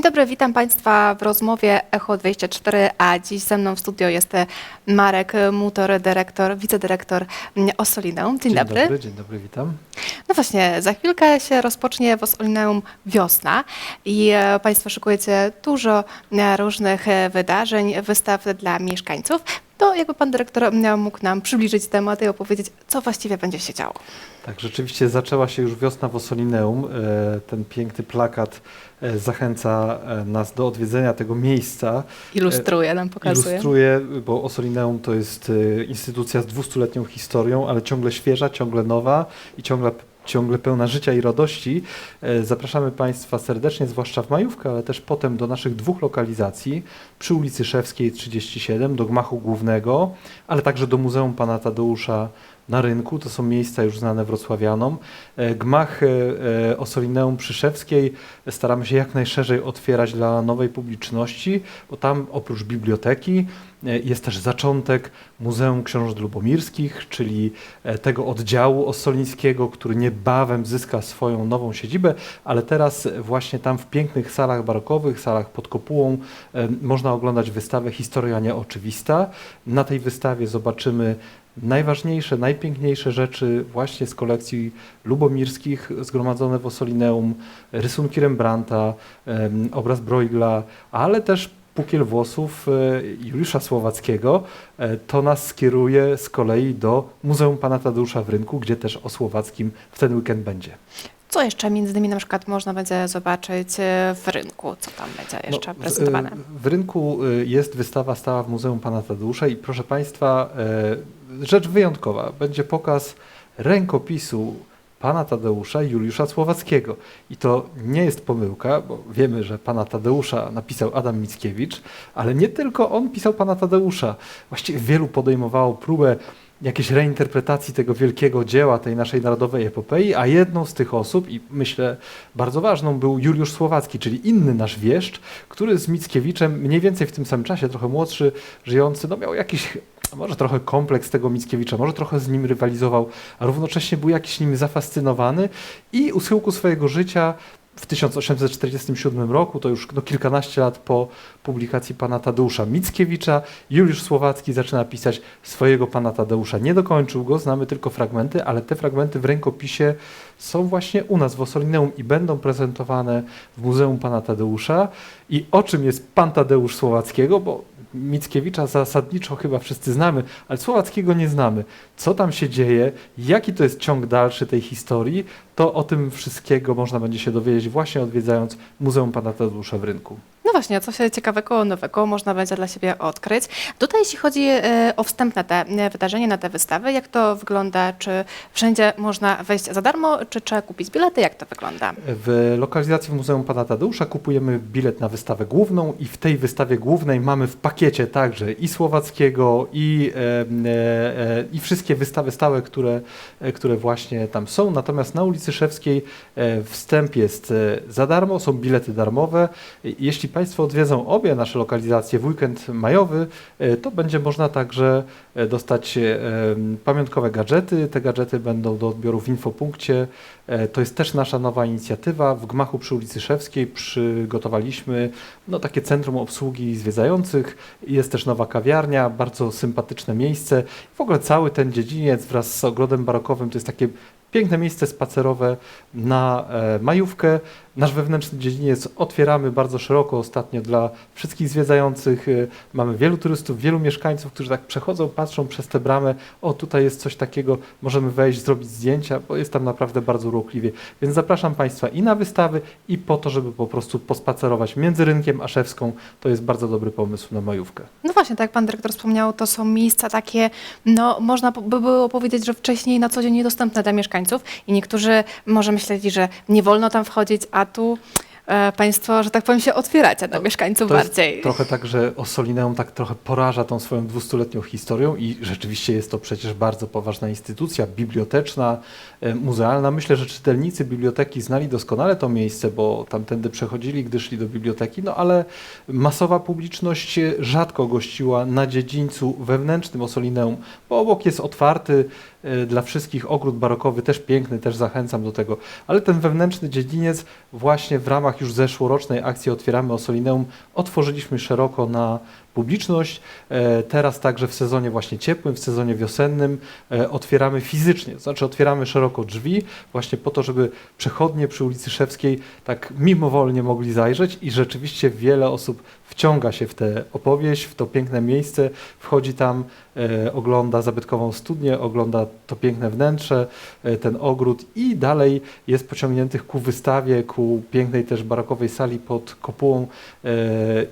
Dzień dobry, witam Państwa w rozmowie Echo 24, a dziś ze mną w studio jest Marek Mutor, dyrektor, wicedyrektor Osolineum. Dzień, dobry. Dzień dobry, witam. No właśnie, za chwilkę się rozpocznie w Osolineum wiosna i e, Państwo szykujecie dużo e, różnych e, wydarzeń, wystaw dla mieszkańców. To jakby Pan dyrektor mógł nam przybliżyć temat i opowiedzieć, co właściwie będzie się działo. Tak, rzeczywiście zaczęła się już wiosna w Osolineum. E, Ten piękny plakat e, zachęca e, nas do odwiedzenia tego miejsca. Ilustruje nam, pokazuje. Ilustruje, bo Osolineum to jest instytucja z 200-letnią historią, ale ciągle świeża, ciągle nowa i ciągle, ciągle pełna życia i radości. E, Zapraszamy Państwa serdecznie, zwłaszcza w majówkę, ale też potem do naszych dwóch lokalizacji przy ulicy Szewskiej 37, do Gmachu Głównego, ale także do Muzeum Pana Tadeusza na rynku. To są miejsca już znane wrocławianom. E, Gmach e, Osolineum przy Szewskiej staramy się jak najszerzej otwierać dla nowej publiczności, bo tam oprócz biblioteki jest też zaczątek Muzeum Książąt Lubomirskich, czyli e, tego oddziału osolińskiego, który niebawem zyska swoją nową siedzibę, ale teraz właśnie tam w pięknych salach barokowych, salach pod kopułą e, można oglądać wystawę Historia Nieoczywista. Na tej wystawie zobaczymy najważniejsze, najpiękniejsze rzeczy właśnie z kolekcji lubomirskich zgromadzone w Osolineum, rysunki Rembrandta, em, obraz Bruegla, ale też pukiel włosów e, Juliusza Słowackiego. E, To nas skieruje z kolei do Muzeum Pana Tadeusza w Rynku, gdzie też o Słowackim w ten weekend będzie. Co jeszcze między innymi na przykład można będzie zobaczyć e, w rynku? Co tam będzie jeszcze No, w- prezentowane? W rynku y, jest wystawa stała w Muzeum Pana Tadeusza i proszę Państwa, rzecz wyjątkowa. Będzie pokaz rękopisu Pana Tadeusza Juliusza Słowackiego. I to nie jest pomyłka, bo wiemy, że Pana Tadeusza napisał Adam Mickiewicz, ale nie tylko on pisał Pana Tadeusza. Właściwie wielu podejmowało próbę jakiejś reinterpretacji tego wielkiego dzieła, tej naszej narodowej epopei, a jedną z tych osób, i myślę bardzo ważną, był Juliusz Słowacki, czyli inny nasz wieszcz, który z Mickiewiczem mniej więcej w tym samym czasie, trochę młodszy, żyjący, no miał jakiś może trochę kompleks tego Mickiewicza, może trochę z nim rywalizował, a równocześnie był jakiś nim zafascynowany i u schyłku swojego życia w 1847 roku, to już no, kilkanaście lat po publikacji pana Tadeusza Mickiewicza, Juliusz Słowacki zaczyna pisać swojego pana Tadeusza. Nie dokończył go, znamy tylko fragmenty, ale te fragmenty w rękopisie są właśnie u nas w Osolineum i będą prezentowane w Muzeum Pana Tadeusza. I o czym jest pan Tadeusz Słowackiego, bo Mickiewicza zasadniczo chyba wszyscy znamy, ale Słowackiego nie znamy. Co tam się dzieje, jaki to jest ciąg dalszy tej historii, to o tym wszystkiego można będzie się dowiedzieć właśnie odwiedzając Muzeum Pana Tadeusza w Rynku. No właśnie, co się ciekawego, nowego można będzie dla siebie odkryć. Tutaj jeśli chodzi e, o wstęp na te e, wydarzenie, na te wystawy, jak to wygląda? Czy wszędzie można wejść za darmo, czy trzeba kupić bilety? Jak to wygląda? W lokalizacji w Muzeum Pana Tadeusza kupujemy bilet na wystawę główną i w tej wystawie głównej mamy w pakiecie także i Słowackiego, i, e, i wszystkie wystawy stałe, które, które właśnie tam są. Natomiast na ulicy Szewskiej wstęp jest za darmo, są bilety darmowe. Jeśli Państwo odwiedzą obie nasze lokalizacje w weekend majowy, e, to będzie można także e, dostać e, pamiątkowe gadżety. Te gadżety będą do odbioru w infopunkcie. To jest też nasza nowa inicjatywa. W gmachu przy ulicy Szewskiej przygotowaliśmy no, takie centrum obsługi zwiedzających. Jest też nowa kawiarnia, bardzo sympatyczne miejsce. W ogóle cały ten dziedziniec wraz z ogrodem barokowym to jest takie piękne miejsce spacerowe na majówkę. Nasz wewnętrzny dziedziniec otwieramy bardzo szeroko ostatnio dla wszystkich zwiedzających. E, Mamy wielu turystów, wielu mieszkańców, którzy tak przechodzą, patrzą przez tę bramę. O, tutaj jest coś takiego, możemy wejść, zrobić zdjęcia, bo jest tam naprawdę bardzo ruchliwie. Więc zapraszam Państwa i na wystawy, i po to, żeby po prostu pospacerować między rynkiem a Szewską. To jest bardzo dobry pomysł na majówkę. No właśnie, tak jak pan dyrektor wspomniał, to są miejsca takie, no można by było powiedzieć, że wcześniej na co dzień niedostępne dla mieszkańców i niektórzy może myśleli, że nie wolno tam wchodzić, a tu e, państwo, że tak powiem, się otwieracie dla mieszkańców To bardziej. trochę tak, że Osolineum tak trochę poraża tą swoją dwustuletnią historią i rzeczywiście jest to przecież bardzo poważna instytucja biblioteczna, e, muzealna. Myślę, że czytelnicy biblioteki znali doskonale to miejsce, bo tamtędy przechodzili, gdy szli do biblioteki, no ale masowa publiczność rzadko gościła na dziedzińcu wewnętrznym Osolineum, bo obok jest otwarty dla wszystkich. Ogród barokowy też piękny, też zachęcam do tego. Ale ten wewnętrzny dziedziniec właśnie w ramach już zeszłorocznej akcji Otwieramy Osolineum otworzyliśmy szeroko na publiczność. E, Teraz także w sezonie właśnie ciepłym, w sezonie wiosennym e, otwieramy fizycznie, to znaczy otwieramy szeroko drzwi właśnie po to, żeby przechodnie przy ulicy Szewskiej tak mimowolnie mogli zajrzeć i rzeczywiście wiele osób wciąga się w tę opowieść, w to piękne miejsce, wchodzi tam, e, ogląda zabytkową studnię, ogląda to piękne wnętrze, ten ogród i dalej jest pociągniętych ku wystawie, ku pięknej też barokowej sali pod kopułą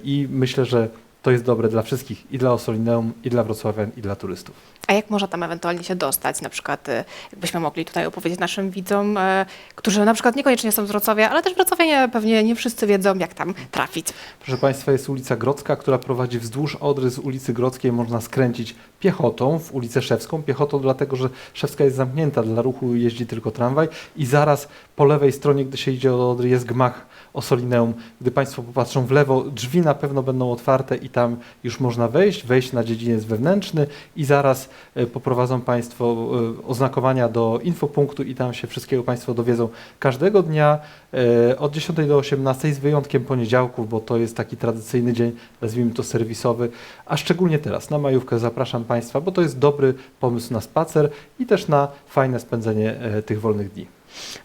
i myślę, że to jest dobre dla wszystkich, i dla Osolineum, i dla Wrocławian, i dla turystów. A jak można tam ewentualnie się dostać? Na przykład, e, jakbyśmy mogli tutaj opowiedzieć naszym widzom, e, którzy na przykład niekoniecznie są z Wrocławia, ale też wrocławianie pewnie nie wszyscy wiedzą, jak tam trafić. Proszę Państwa, jest ulica Grodzka, która prowadzi wzdłuż Odry z ulicy Grodzkiej. Można skręcić piechotą w ulicę Szewską. Piechotą dlatego, że Szewska jest zamknięta, dla ruchu jeździ tylko tramwaj i zaraz po lewej stronie, gdy się idzie od Odry, jest gmach Osolineum. Gdy Państwo popatrzą w lewo, drzwi na pewno będą otwarte i tam już można wejść, wejść na dziedziniec wewnętrzny i zaraz e, poprowadzą Państwo e, oznakowania do infopunktu i tam się wszystkiego Państwo dowiedzą każdego dnia e, od 10 do 18 z wyjątkiem poniedziałków, bo to jest taki tradycyjny dzień, nazwijmy to serwisowy, a szczególnie teraz na majówkę zapraszam Państwa, bo to jest dobry pomysł na spacer i też na fajne spędzenie tych wolnych dni.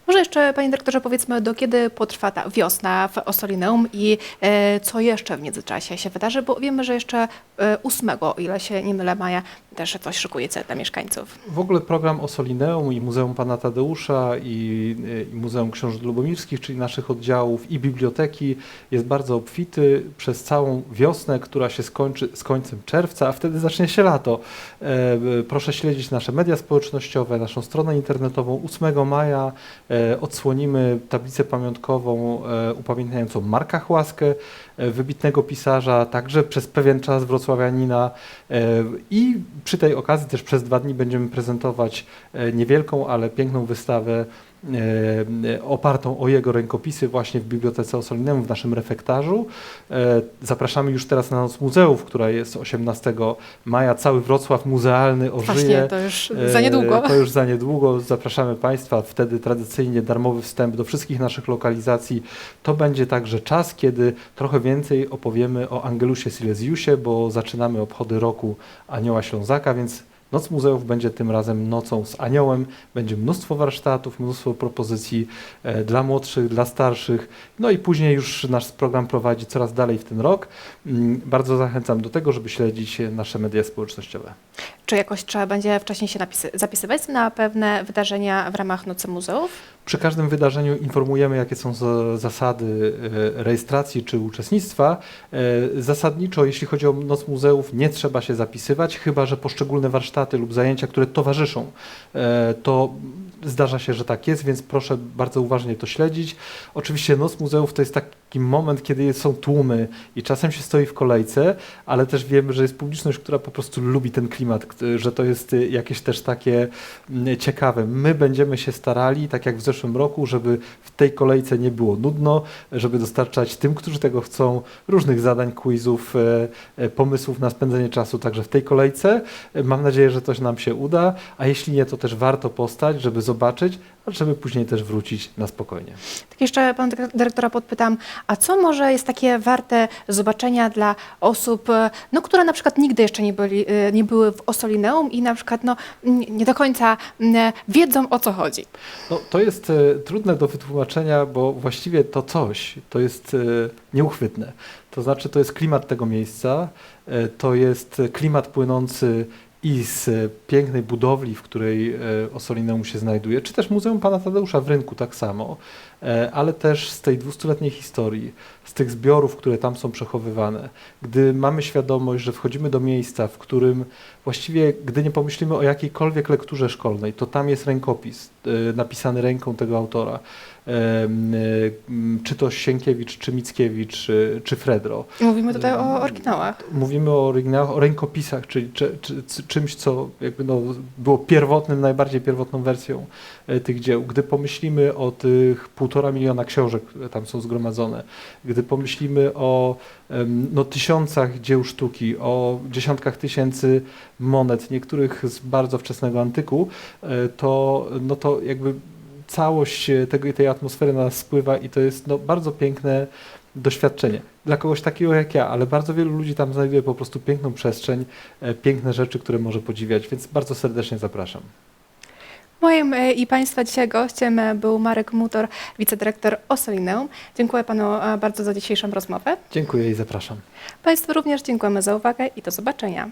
Może jeszcze, panie dyrektorze, powiedzmy, do kiedy potrwa ta wiosna w Osolineum i e, co jeszcze w międzyczasie się wydarzy, bo wiemy, że jeszcze e, 8, o ile się nie mylę, maja, też coś szykujecie dla mieszkańców. W ogóle program Osolineum i Muzeum Pana Tadeusza i, i Muzeum Książąt Lubomirskich, czyli naszych oddziałów i biblioteki jest bardzo obfity przez całą wiosnę, która się skończy z końcem czerwca, a wtedy zacznie się lato. E, proszę śledzić nasze media społecznościowe, naszą stronę internetową. 8 maja e, odsłonimy tablicę pamiątkową e, upamiętniającą Marka Chłaskę, e, wybitnego pisarza, także przez pewien czas wrocławianina e, i przy tej okazji też przez dwa dni będziemy prezentować e, niewielką, ale piękną wystawę e, e, opartą o jego rękopisy właśnie w Bibliotece Osolineum w naszym refektarzu. E, Zapraszamy już teraz na Noc Muzeów, która jest 18 maja. Cały Wrocław muzealny ożyje. Właśnie, to już E, za niedługo. To już za niedługo. Zapraszamy Państwa. Wtedy tradycyjnie darmowy wstęp do wszystkich naszych lokalizacji. To będzie także czas, kiedy trochę więcej opowiemy o Angelusie Silesiusie, bo zaczynamy obchody roku Anioła Ślązaka, więc Noc Muzeów będzie tym razem nocą z aniołem. Będzie mnóstwo warsztatów, mnóstwo propozycji e, dla młodszych, dla starszych. No i później już nasz program prowadzi coraz dalej w ten rok. Mm, Bardzo zachęcam do tego, żeby śledzić nasze media społecznościowe. Czy jakoś trzeba będzie wcześniej się zapisywać na pewne wydarzenia w ramach Nocy Muzeów? Przy każdym wydarzeniu informujemy, jakie są za- zasady e, rejestracji czy uczestnictwa. E, Zasadniczo, jeśli chodzi o Noc Muzeów, nie trzeba się zapisywać, chyba że poszczególne warsztaty lub zajęcia, które towarzyszą, e, to zdarza się, że tak jest, więc proszę bardzo uważnie to śledzić. Oczywiście Noc Muzeów to jest taki moment, kiedy są tłumy i czasem się stoi w kolejce, ale też wiemy, że jest publiczność, która po prostu lubi ten klimat, że to jest y, jakieś też takie mm, ciekawe. My będziemy się starali, tak jak w zeszłym roku, żeby w tej kolejce nie było nudno, żeby dostarczać tym, którzy tego chcą, różnych zadań, quizów, e, e, pomysłów na spędzenie czasu także w tej kolejce. E, Mam nadzieję, że to nam się uda, a jeśli nie, to też warto postać, żeby zobaczyć, a żeby później też wrócić na spokojnie. Tak jeszcze pan dyre- dyrektora podpytam, a co może jest takie warte zobaczenia dla osób, e, no, które na przykład nigdy jeszcze nie, byli, e, nie były w Osolineum i na przykład no, nie do końca wiedzą o co chodzi? No, to jest e, trudne do wytłumaczenia, bo właściwie to coś to jest nieuchwytne. To znaczy, to jest klimat tego miejsca, to jest klimat płynący i z pięknej budowli, w której e, Osolineum się znajduje, czy też Muzeum Pana Tadeusza w rynku tak samo, e, ale też z tej dwustuletniej historii, z tych zbiorów, które tam są przechowywane. Gdy mamy świadomość, że wchodzimy do miejsca, w którym właściwie, gdy nie pomyślimy o jakiejkolwiek lekturze szkolnej, to tam jest rękopis e, napisany ręką tego autora. E, Czy to Sienkiewicz, czy Mickiewicz, czy, czy Fredro. Mówimy tutaj o oryginałach. Mówimy o oryginałach, o rękopisach, czyli czy, czy, czy, czymś, co jakby no, było pierwotnym, najbardziej pierwotną wersją e, tych dzieł. Gdy pomyślimy o tych półtora miliona książek, które tam są zgromadzone, gdy pomyślimy o no, tysiącach dzieł sztuki, o dziesiątkach tysięcy monet, niektórych z bardzo wczesnego antyku, e, to, no to jakby całość e, tego, tej atmosfery na nas spływa i to jest no, bardzo piękne doświadczenie. Dla kogoś takiego jak ja, ale bardzo wielu ludzi tam znajduje po prostu piękną przestrzeń, e, piękne rzeczy, które może podziwiać, więc bardzo serdecznie zapraszam. Moim i Państwa dzisiaj gościem był Marek Mutor, wicedyrektor Osolineum. Dziękuję Panu bardzo za dzisiejszą rozmowę. Dziękuję i zapraszam. Państwu również dziękujemy za uwagę i do zobaczenia.